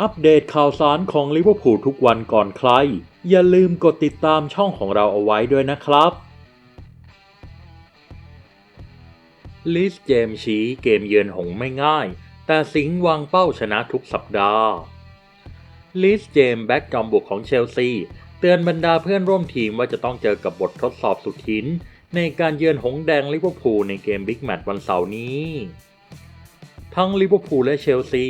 อัปเดตข่าวสารของลิเวอร์พูลทุกวันก่อนใคร อย่าลืมกดติดตามช่องของเราเอาไว้ด้วยนะครับลิสเจมชี้เกมเยือนหงไม่ง่าย แต่สิงห์วางเป้าชนะทุกสัปดาห์ลิสเจมแบ็กจอมบุกของเชลซี เตือนบรรดาเพื่อนร่วมทีมว่าจะต้องเจอกับบททดสอบสุดหิน ในการเยือนหงแดงลิเวอร์พูลในเกมบิ๊กแมตช์วันเสาร์นี้ ทั้งลิเวอร์พูลและเชลซี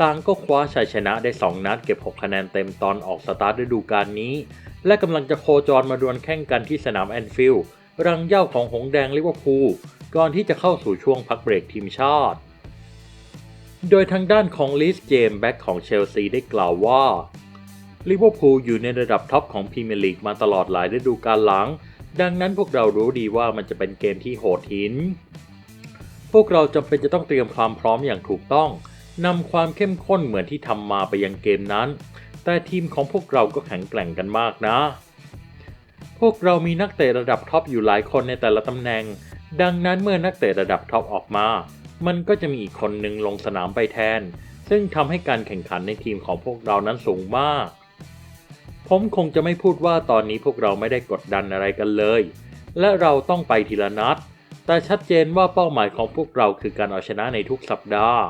ต่างก็คว้าชัยชนะได้ 2 นัดเก็บ 6 คะแนนเต็มตอนออกสตาร์ทฤดูกาลนี้ และกำลังจะโคจรมาดวลแข่งกันที่สนามแอนฟิลด์รังเย้าของหงแดงลิเวอร์พูลก่อนที่จะเข้าสู่ช่วงพักเบรกทีมชาติ โดยทางด้านของลิสเจมส์แบ็กของเชลซีได้กล่าวว่าลิเวอร์พูลอยู่ในระดับท็อปของพรีเมียร์ลีกมาตลอดหลายฤดูกาลหลัง ดังนั้นพวกเรารู้ดีว่ามันจะเป็นเกมที่โหดหิน พวกเราจำเป็นจะต้องเตรียมความพร้อมอย่างถูกต้อง นำความเข้มข้นเหมือนที่ทำมาไปยังเกมนั้น แต่ทีมของพวกเราก็แข็งแกร่งกันมากนะ พวกเรามีนักเตะระดับท็อปอยู่หลายคนในแต่ละตำแหน่ง ดังนั้นเมื่อนักเตะระดับท็อปออกมา มันก็จะมีอีกคนหนึ่งลงสนามไปแทน ซึ่งทำให้การแข่งขันในทีมของพวกเรานั้นสูงมาก ผมคงจะไม่พูดว่าตอนนี้พวกเราไม่ได้กดดันอะไรกันเลย และเราต้องไปทีละนัด แต่ชัดเจนว่าเป้าหมายของพวกเราคือการเอาชนะในทุกสัปดาห์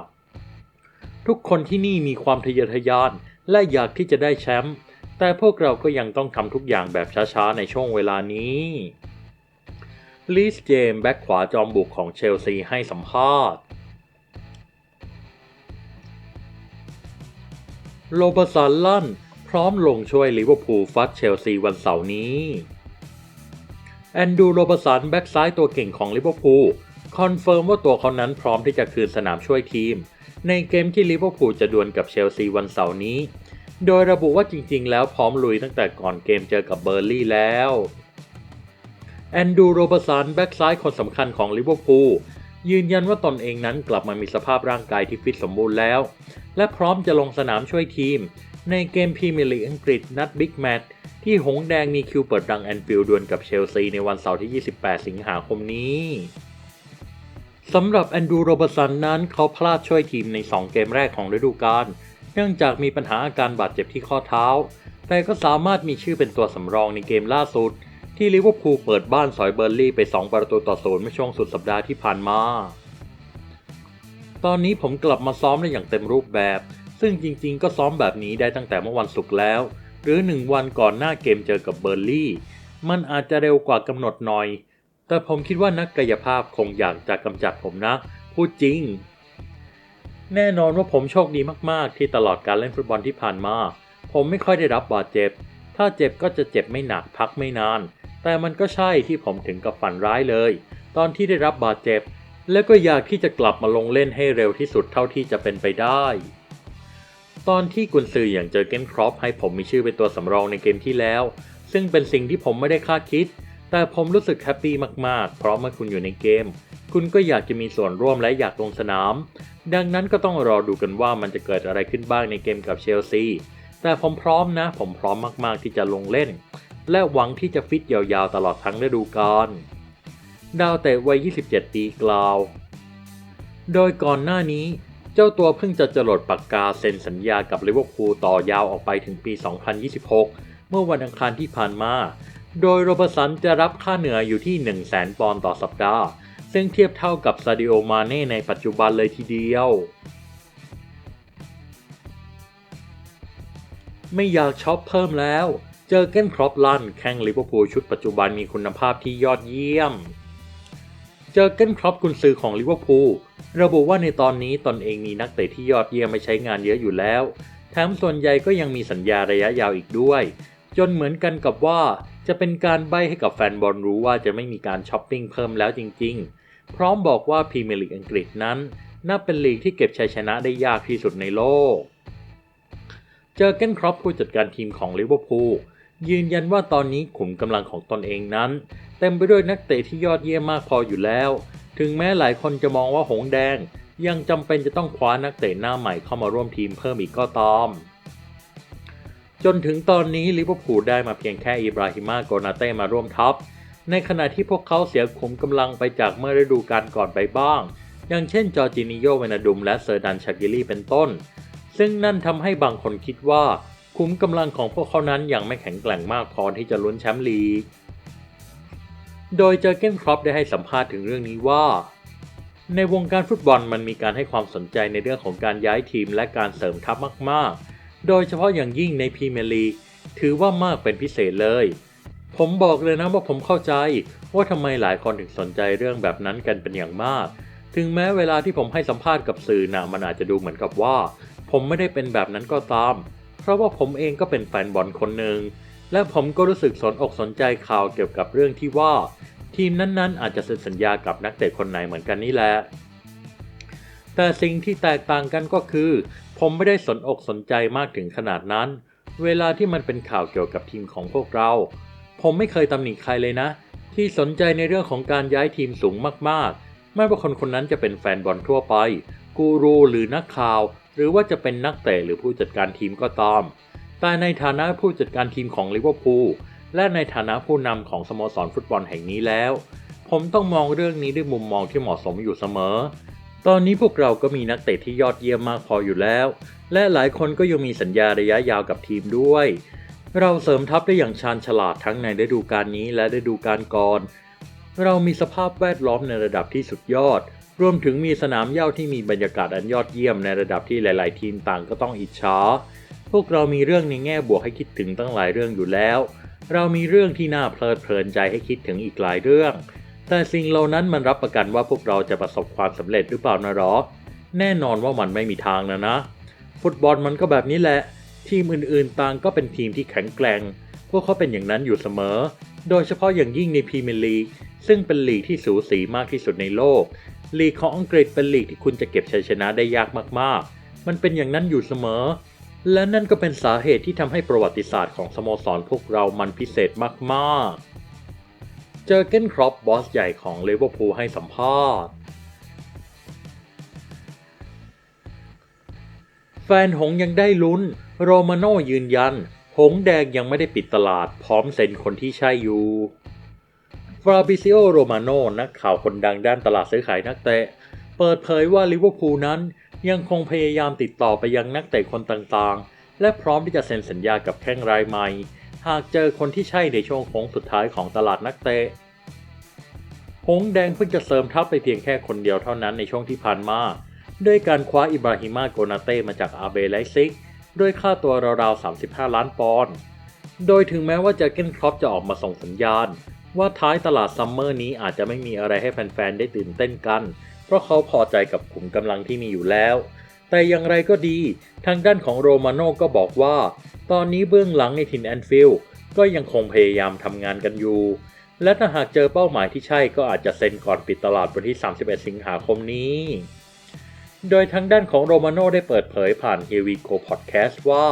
ทุกคนที่นี่มีความทะเยอทะยาน และอยากที่จะได้แชมป์แต่พวกเราก็ยังต้องทำทุกอย่างแบบช้าๆ ในช่วงเวลานี้ลีสเจมส์แบ็กขวาจอมบุกของเชลซีให้สัมภาษณ์โรเบร์สันลั่น พร้อมลงช่วยลิเวอร์พูลฟัดเชลซีวันเสาร์นี้ แอนดูโรเบร์สันแบ็กซ้ายตัวเก่งของลิเวอร์พูลคอนเฟิร์มว่าตัวเขานั้นพร้อมที่จะคืนสนามช่วยทีม ในเกมที่ลิเวอร์พูลจะดวลกับเชลซีวันเสาร์นี้ โดยระบุว่าจริงๆ แล้วพร้อมลุยตั้งแต่ก่อนเกมเจอกับเบอร์ลี่แล้วแอนดูโรเบร์ตสันแบ็กซ้ายคนสำคัญของลิเวอร์พูลยืนยันว่าตนเองนั้นกลับมามีสภาพร่างกายที่ฟิตสมบูรณ์แล้ว และพร้อมจะลงสนามช่วยทีม ในเกมพรีเมียร์ลีกอังกฤษนัดบิ๊กแมตช์ที่หงแดงมีคิวเปิดดังแอนฟิลด์ดวลกับเชลซีในวันเสาร์ที่ 28 สิงหาคมนี้ สำหรับแอนดูโรบสันนั้นเขาพลาดช่วยทีมใน 2 เกมแรกของฤดูกาลเนื่องจากมีปัญหาอาการบาดเจ็บที่ข้อเท้า แต่ก็สามารถมีชื่อเป็นตัวสำรองในเกมล่าสุด ที่ลิเวอร์พูลเปิดบ้านสอยเบอร์ลี่ไป 2 ประตูต่อศูนย์เมื่อช่วงสุดสัปดาห์ที่ผ่านมา ตอนนี้ผมกลับมาซ้อมได้อย่างเต็มรูปแบบ ซึ่งจริงๆ ก็ซ้อมแบบนี้ได้ตั้งแต่เมื่อวันศุกร์แล้ว หรือ 1 วันก่อนหน้าเกมเจอกับเบอร์ลี่ มันอาจจะเร็วกว่ากำหนดหน่อย แต่ผมคิดว่านักกายภาพคงอยากจะกำจัดผมนะ พูดจริง แน่นอนว่าผมโชคดีมากๆ ที่ตลอดการเล่นฟุตบอลที่ผ่านมา ผมไม่ค่อยได้รับบาดเจ็บ ถ้าเจ็บก็จะเจ็บไม่หนักพักไม่นาน แต่มันก็ใช่ที่ผมถึงกับฝันร้ายเลย ตอนที่ได้รับบาดเจ็บ แล้วก็อยากที่จะกลับมาลงเล่นให้เร็วที่สุดเท่าที่จะเป็นไปได้ ตอนที่กุนซืออย่างเจอเกนครอปให้ผมมีชื่อเป็นตัวสำรองในเกมที่แล้ว ซึ่งเป็นสิ่งที่ผมไม่ได้คาดคิด แต่ผมรู้สึกแฮปปี้มากๆ เพราะเมื่อคุณอยู่ในเกม คุณก็อยากจะมีส่วนร่วมและอยากลงสนาม ดังนั้นก็ต้องรอดูกันว่ามันจะเกิดอะไรขึ้นบ้างในเกมกับเชลซี แต่ผมพร้อมนะ ผมพร้อมมากๆที่จะลงเล่น และหวังที่จะฟิตยาวๆตลอดทั้งฤดูกาล ดาวเตะวัย 27 ปีกล่าว โดยก่อนหน้านี้เจ้าตัวเพิ่งจะจรดปากกาเซ็นสัญญากับลิเวอร์พูลต่อยาวออกไปถึงปี 2026 เมื่อวันอังคารที่ผ่านมา โดยโรบสันจะรับค่าเหนืออยู่ที่ 1 0 0 0 0แสนปอนด์ต่อสัปดาห์ ซึ่งเทียบเท่ากับซาดิโอมาเน่ในปัจจุบันเลยทีเดียว ไม่อยากช็อปเพิ่มแล้ว เจอเก้นครอปลันแข่งลิเวอร์พูลชุดปัจจุบันมีคุณภาพที่ยอดเยี่ยม เจอเก้นครอปกุนซือของลิเวอร์พูลระบุว่าในตอนนี้ตนเองมีนักเตะที่ยอดเยี่ยมไม่ใช้งานเยอะอยู่แล้ว แถมส่วนใหญ่ก็ยังมีสัญญาระยะยาวอีกด้วย จนเหมือนกันกับว่า จะเป็นการใบให้กับแฟนบอลรู้ว่าจะไม่มีการช้อปปิ้งเพิ่มแล้วจริง ๆ พร้อมบอกว่าพรีเมียร์ลีกอังกฤษนั้นนับเป็นลีกที่เก็บชัยชนะได้ยากที่สุดในโลก เจอเกนครอปผู้จัดการทีมของลิเวอร์พูลยืนยันว่าตอนนี้ขุมกำลังของตนเองนั้น เต็มไปด้วยนักเตะที่ยอดเยี่ยมมากพออยู่แล้ว ถึงแม้หลายคนจะมองว่าหงแดง ยังจำเป็นจะต้องคว้านักเตะหน้าใหม่เข้ามาร่วมทีมเพิ่มอีกก็ตาม จนถึงตอนนี้ลิเวอร์พูลได้มาเพียงแค่อิบราฮิมาโกนาเต้มาร่วมทัพ ในขณะที่พวกเขาเสียขุมกำลังไปจากเมื่อฤดูกาลก่อนไปบ้าง อย่างเช่นจอร์จินิโยเวนาดุมและเซอร์ดันชากิลีเป็นต้น ซึ่งนั่นทำให้บางคนคิดว่าคุ้มกำลังของพวกเขานั้นยังไม่แข็งแกร่งมากพอที่จะลุ้นแชมป์ลีก โดยเจอเกนครอปได้ให้สัมภาษณ์ถึงเรื่องนี้ว่า ในวงการฟุตบอลมันมีการให้ความสนใจในเรื่องของการย้ายทีมและการเสริมทัพมากๆ โดยเฉพาะอย่างยิ่งในพรีเมียร์ลีกถือว่ามากเป็นพิเศษเลย ผมบอกเลยนะว่าผมเข้าใจว่าทำไมหลายคนถึงสนใจเรื่องแบบนั้นกันเป็นอย่างมาก ถึงแม้เวลาที่ผมให้สัมภาษณ์กับสื่อนะมันอาจจะดูเหมือนกับว่า ผมไม่ได้เป็นแบบนั้นก็ตาม เพราะว่าผมเองก็เป็นแฟนบอลคนหนึ่งและผมก็รู้สึกสนอกสนใจข่าวเกี่ยวกับเรื่องที่ว่า ทีมนั้นๆ อาจจะเซ็นสัญญากับนักเตะคนไหนเหมือนกันนี่แหละแต่สิ่งที่แตกต่างกันก็คือ ผมไม่ได้สนอกสนใจมากถึงขนาดนั้น เวลาที่มันเป็นข่าวเกี่ยวกับทีมของพวกเรา ผมไม่เคยตำหนิใครเลยนะ ที่สนใจในเรื่องของการย้ายทีมสูงมากๆ ไม่ว่าคนคนนั้นจะเป็นแฟนบอลทั่วไป กูรูหรือนักข่าว หรือว่าจะเป็นนักเตะหรือผู้จัดการทีมก็ตาม แต่ในฐานะผู้จัดการทีมของลิเวอร์พูลและในฐานะผู้นำของสโมสรฟุตบอลแห่งนี้แล้ว ผมต้องมองเรื่องนี้ด้วยมุมมองที่เหมาะสมอยู่เสมอ ตอนนี้พวกเราก็มีนักเตะที่ยอดเยี่ยมมากพออยู่แล้ว และหลายคนก็ยังมีสัญญาระยะยาวกับทีมด้วย เราเสริมทัพได้อย่างชาญฉลาดทั้งในฤดูกาลนี้และฤดูกาลก่อน เรามีสภาพแวดล้อมในระดับที่สุดยอด รวมถึงมีสนามหญ้าที่มีบรรยากาศอันยอดเยี่ยมในระดับที่หลาย ๆ ทีมต่างก็ต้องอิจฉา พวกเรามีเรื่องในแง่บวกให้คิดถึงตั้งหลายเรื่องอยู่แล้ว เรามีเรื่องที่น่าเพลิดเพลินใจให้คิดถึงอีกหลายเรื่อง แต่สิ่งเหล่านั้นมันรับประกันว่าพวกเราจะประสบความสำเร็จหรือเปล่านะหรอ แน่นอนว่ามันไม่มีทางนะนะ ฟุตบอลมันก็แบบนี้แหละ ทีมอื่นๆต่างก็เป็นทีมที่แข็งแกร่ง พวกเขาเป็นอย่างนั้นอยู่เสมอ โดยเฉพาะอย่างยิ่งในพรีเมียร์ลีกซึ่งเป็นลีกที่สูสีมากที่สุดในโลก ลีกของอังกฤษเป็นลีกที่คุณจะเก็บชัยชนะได้ยากมากๆ มันเป็นอย่างนั้นอยู่เสมอ และนั่นก็เป็นสาเหตุที่ทำให้ประวัติศาสตร์ของสโมสรพวกเรามันพิเศษมากๆ เจอเกนครอปบอสใหญ่ของลิเวอร์พูลให้สัมภาษณ์ แฟนหงยังได้ลุ้น โรมาโน่ยืนยัน หงแดงยังไม่ได้ปิดตลาดพร้อมเซ็นคนที่ใช่อยู่ฟราบิซิโอโรมาโน่นักข่าวคนดังด้านตลาดซื้อขายนักเตะ เปิดเผยว่าลิเวอร์พูลนั้นยังคงพยายามติดต่อไปยังนักเตะคนต่างๆ และพร้อมที่จะเซ็นสัญญากับแข้งรายใหม่ หากเจอคนที่ใช่ในช่วงโค้งสุดท้ายของตลาดนักเตะหงแดงเพิ่งจะเสริมทัพไปเพียงแค่คนเดียวเท่านั้นในช่วงที่ผ่านมาด้วยการคว้าอิบราฮิมาโกนาเต้มาจากอาเบไลซิกด้วยค่าตัวราวๆ 35 ล้านปอนด์โดยถึงแม้ว่าเจอเกนครอปจะออกมาส่งสัญญาณ ว่าท้ายตลาดซัมเมอร์นี้อาจจะไม่มีอะไรให้แฟนๆ ได้ตื่นเต้นกัน เพราะเขาพอใจกับขุมกำลังที่มีอยู่แล้ว แต่อย่างไรก็ดี ทางด้านของโรมาโน่ก็บอกว่า ตอนนี้เบื้องหลังในถิ่นแอนฟิลด์ก็ยังคงพยายามทำงานกันอยู่ และถ้าหากเจอเป้าหมายที่ใช่ก็อาจจะเซ็นก่อนปิดตลาดวันที่ 31 สิงหาคมนี้ โดยทางด้านของโรมาโน่ได้เปิดเผยผ่าน Here We Go Podcast ว่า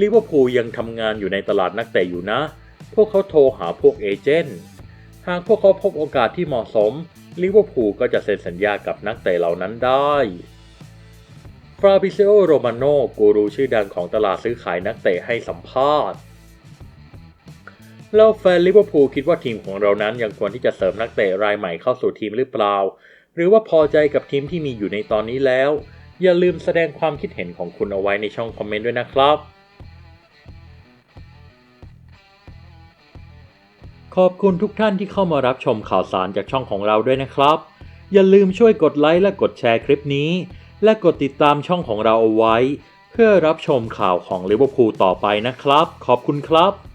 ลิเวอร์พูลยังทำงานอยู่ในตลาดนักเตะอยู่นะ พวกเขาโทรหาพวกเอเจนต์ หากพวกเขาพบโอกาสที่เหมาะสมลิเวอร์พูลก็จะเซ็นสัญญากับนักเตะเหล่านั้นได้ ฟราบิเซโอโรมาโนกูรูชื่อดังของตลาดซื้อขายนักเตะให้สัมภาษณ์แล้วแฟนลิเวอร์พูลคิดว่าทีมของเรานั้นยังควรที่จะเสริมนักเตะรายใหม่เข้าสู่ทีมหรือเปล่า หรือว่าพอใจกับทีมที่มีอยู่ในตอนนี้แล้ว อย่าลืมแสดงความคิดเห็นของคุณเอาไว้ในช่องคอมเมนต์ด้วยนะครับ ขอบคุณทุกท่านที่เข้ามารับชมข่าวสารจากช่องของเราด้วยนะครับ อย่าลืมช่วยกดไลค์และกดแชร์คลิปนี้ และกดติดตามช่องของเราเอาไว้ เพื่อรับชมข่าวของลิเวอร์พูลต่อไปนะครับ ขอบคุณครับ